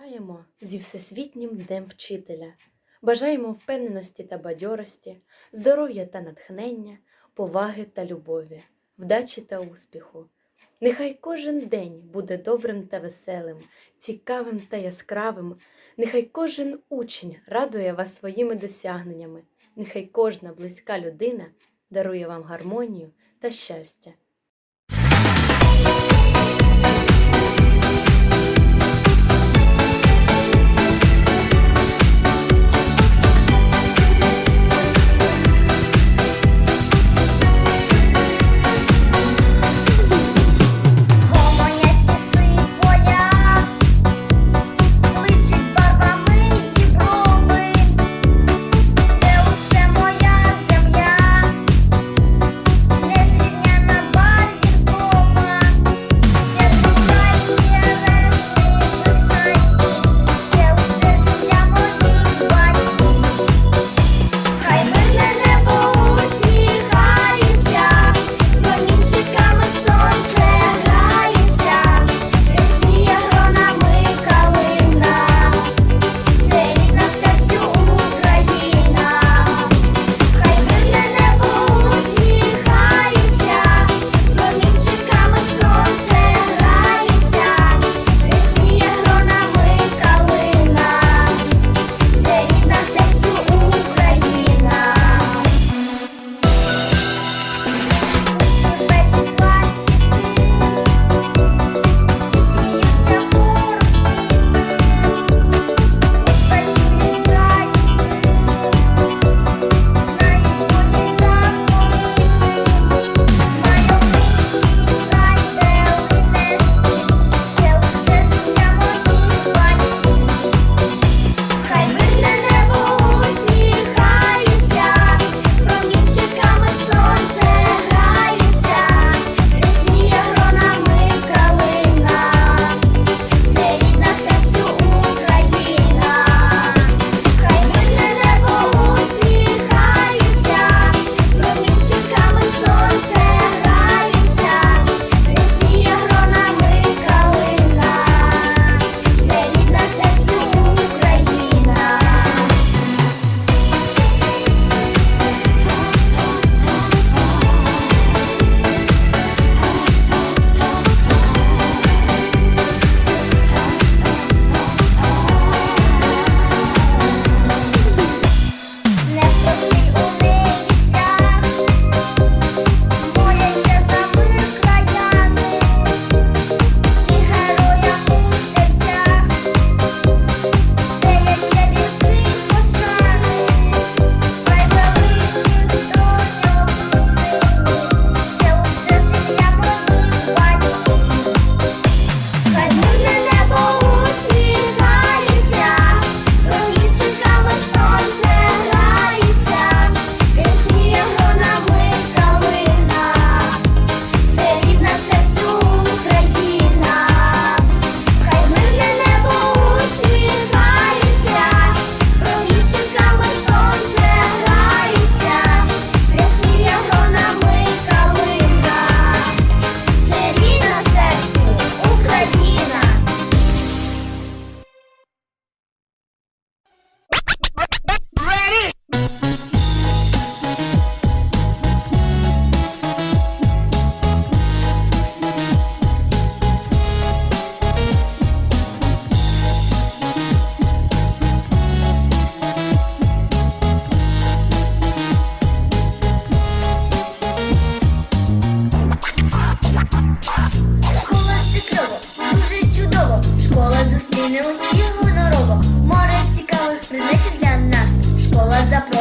Вітаємо зі Всесвітнім Днем Вчителя. Бажаємо впевненості та бадьорості, здоров'я та натхнення, поваги та любові, вдачі та успіху. Нехай кожен день буде добрим та веселим, цікавим та яскравим. Нехай кожен учень радує вас своїми досягненнями. Нехай кожна близька людина дарує вам гармонію та щастя.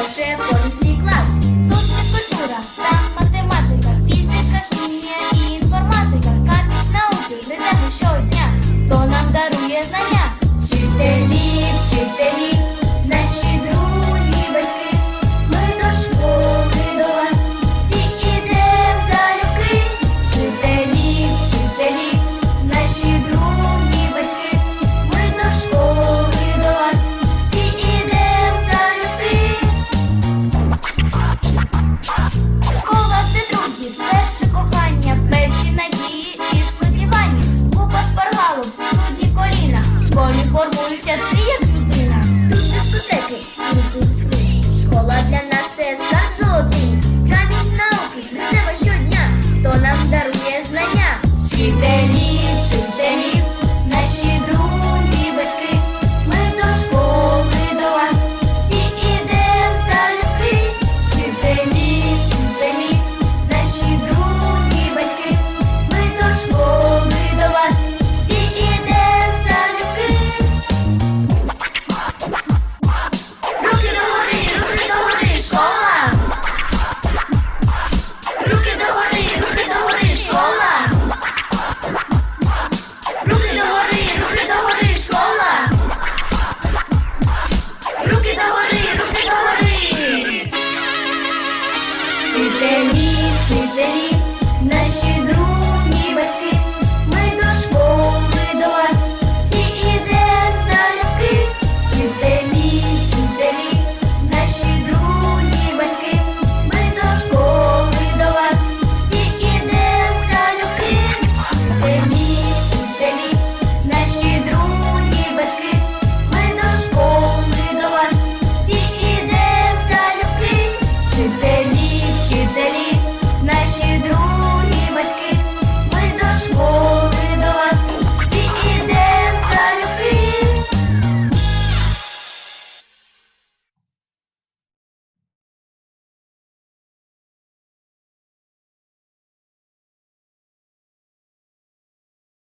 写本。як людина. Тут дискотеки, тут. Школа для нас це склад золотий. Камінь науки, несемо щодня, хто нам дарує знання. Вчителі, вчителі. вчителі, вчителі.